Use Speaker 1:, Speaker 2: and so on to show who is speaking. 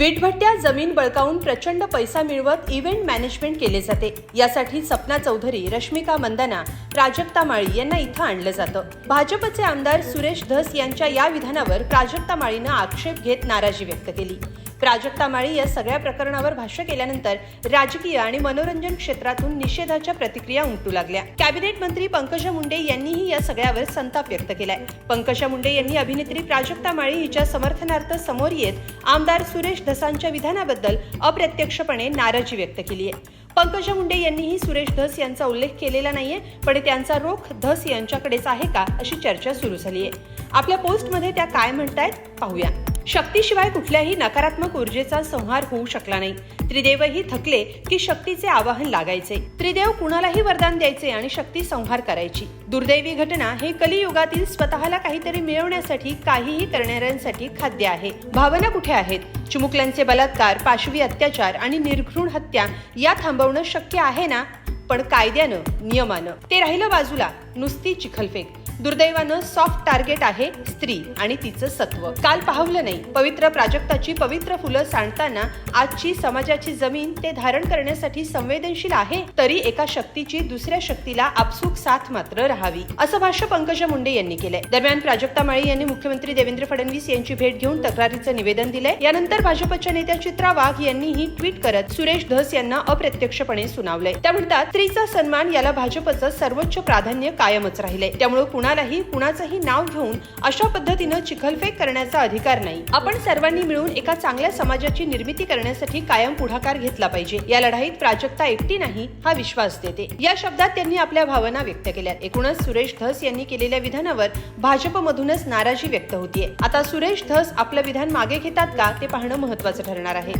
Speaker 1: वीटभट्ट्या जमीन बळकावून प्रचंड पैसा मिळवत इव्हेंट मॅनेजमेंट केले जाते. यासाठी सपना चौधरी रश्मिका मंदाना प्राजक्ता माळी यांना इथं आणलं जातं. भाजपचे आमदार सुरेश धस यांच्या या विधानावर प्राजक्ता माळीनं आक्षेप घेत नाराजी व्यक्त केली. प्राजक्ता माळी या सगळ्या प्रकरणावर भाष्य केल्यानंतर राजकीय आणि मनोरंजन क्षेत्रातून निषेधाच्या प्रतिक्रिया उमटू लागल्या. कॅबिनेट मंत्री पंकजा मुंडे यांनीही या सगळ्यावर संताप व्यक्त केलाय. पंकजा मुंडे यांनी अभिनेत्री प्राजक्ता माळी हिच्या समर्थनार्थ समोर येत आमदार सुरेश धसांच्या विधानाबद्दल अप्रत्यक्षपणे नाराजी व्यक्त केली आहे. पंकजा मुंडे यांनीही सुरेश धस यांचा उल्लेख केलेला नाहीये पण त्यांचा रोख धस यांच्याकडेच आहे का अशी चर्चा सुरू झाली आहे आपल्या पोस्टमध्ये त्या काय म्हणतायत पाहूया. शक्तीशिवाय कुठल्याही नकारात्मक ऊर्जेचा संहार होऊ शकला नाही. त्रिदेवही थकले की शक्तीचे आवाहन लागायचे. त्रिदेव कुणालाही वरदान द्यायचे आणि शक्ती संहार करायची. दुर्दैवी घटना हे कलियुगातील स्वतःला काहीतरी मिळवण्यासाठी काहीही करणाऱ्यांसाठी खाद्य आहे. भावना कुठे आहेत? चिमुकल्यांचे बलात्कार पाशवी अत्याचार आणि निर्घृण हत्या या थांबवणं शक्य आहे ना? पण कायद्यानं नियमानं. ते राहिलं बाजूला. नुसती चिखलफेक. दुर्दैवानं सॉफ्ट टार्गेट आहे स्त्री आणि तिचं सत्व. काल पाहवलं नाही. पवित्र प्राजक्ताची पवित्र फुलं सांडताना आजची समाजाची जमीन ते धारण करण्यासाठी संवेदनशील आहे तरी एका शक्तीची दुसऱ्या शक्तीला आपसूक साथ मात्र राहावी. असं भाष्य पंकजा मुंडे यांनी केलंय. दरम्यान प्राजक्ता माळी यांनी मुख्यमंत्री देवेंद्र फडणवीस यांची भेट घेऊन तक्रारीचं निवेदन दिलंय. यानंतर भाजपच्या नेत्या चित्रा वाघ यांनीही ट्विट करत सुरेश धस यांना अप्रत्यक्षपणे सुनावलंय. त्या म्हणतात स्त्रीचा सन्मान याला भाजपचं सर्वोच्च प्राधान्य कायमच राहिले त्यामुळे कुणालाही कुणाचंही नाव घेऊन अशा पद्धतीनं चिखलफेक करण्याचा अधिकार नाही. आपण सर्वांनी मिळून एका चांगल्या समाजाची निर्मिती करण्यासाठी कायम पुढाकार घेतला पाहिजे. या लढाईत प्राजक्ता एकटी नाही हा विश्वास देते. या शब्दात त्यांनी आपल्या भावना व्यक्त केल्या. एकूणच सुरेश धस यांनी केलेल्या विधानावर भाजपमधूनच नाराजी व्यक्त होतीये. आता सुरेश धस आपलं विधान मागे घेतात का ते पाहणं महत्वाचं ठरणार आहे.